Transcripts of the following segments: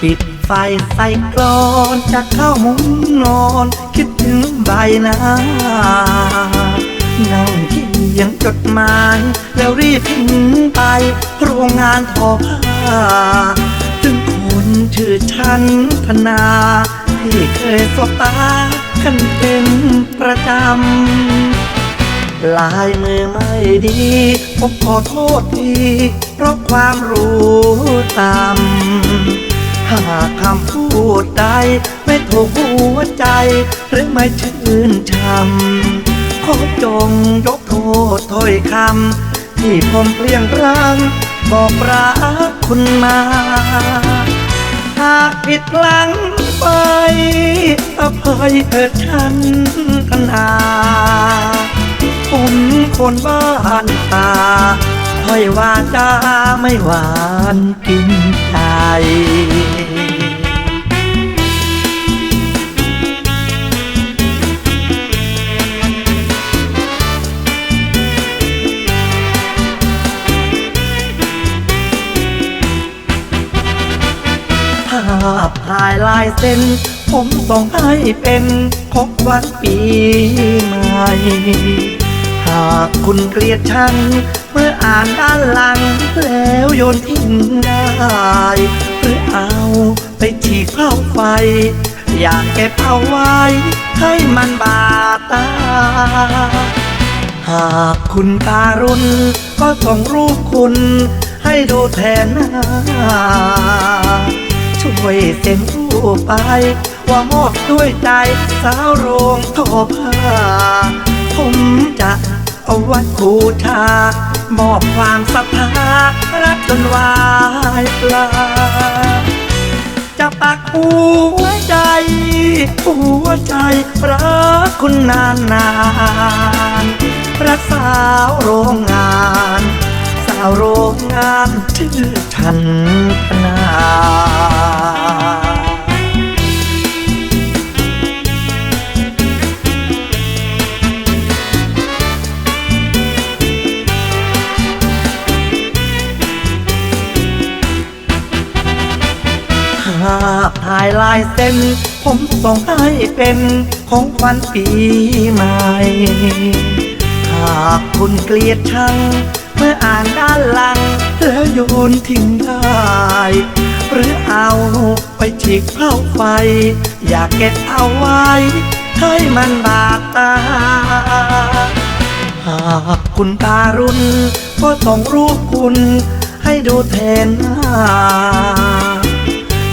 ปิดไฟใส่กลอนจะเข้ามุ้งนอน คิดถึงใบหน้านั่งเขียนจดหมาย แล้วรีบทิ้งไป โรงงานทอผ้าถึงคนชื่อฉันธนา ที่เคยสบตากันเป็นประจำ ลายมือไม่ดีผมขอโทษที เพราะความรู้ตาม หากคำพูดใดไม่ถูกหัวใจ หรือไม่ชื่นชำขอจงยกโทษถ้อยคำที่ผมเปลี่ยงรังบอกรักคุณมา หากผิดหลังไปอภัยเถิดฉันธนาผมคนบ้านตา ถ้อยว่าจาไม่หวานกินใจภาพถ่ายลายเส้น ผมส่งให้เป็นของวันปีใหม่ หากคุณเกลียดชังเมื่ออ่านด้านหลัง แล้วโยนทิ้งได้ หรือเอาไปฉีกเข้าไฟ อยากเก็บเอาไว้ ให้มันบาดตา หากคุณการุณก็ส่งรูปคุณ ให้ดูแทนหน้าช่วยเซ็นรูปไป ว่ามอบด้วยใจสาวโรงทอผ้าผมจะ เอาไว้บูชามอบความศรัทธารักจนวายปลา จะปักหัวใจ หัวใจรักคุณนานนานรักสาวโรงงาน สาวโรงงานชื่อฉันนาาพถ่ายลายเส้น ผมส่งให้เป็นของขวัญปีใหม่ หากคุณเกลียดชัง เมื่ออ่านด้านหลัง แล้วโยนทิ้งได้ หรือเอาไปฉีกเข้าไฟ อยากเก็บเอาไว้ ให้มันบาดตาหากคุณการุณก็ส่งรูปคุณ ให้ดูแทนหน้า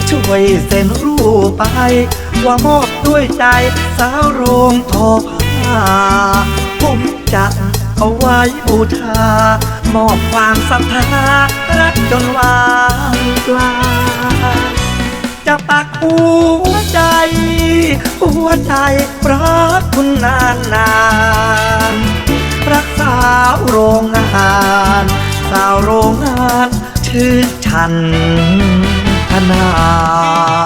ช่วยเซ็นรูปไป ว่ามอบด้วยใจ สาวโรงทอผ้า ผมจะเอาไว้บูชามอบความศรัทธา รักจนวานปลาจะปักหัวใจ หัวใจรักคุณนานนานๆรักสาวโรงงาน สาวโรงงานชื่อฉัน นา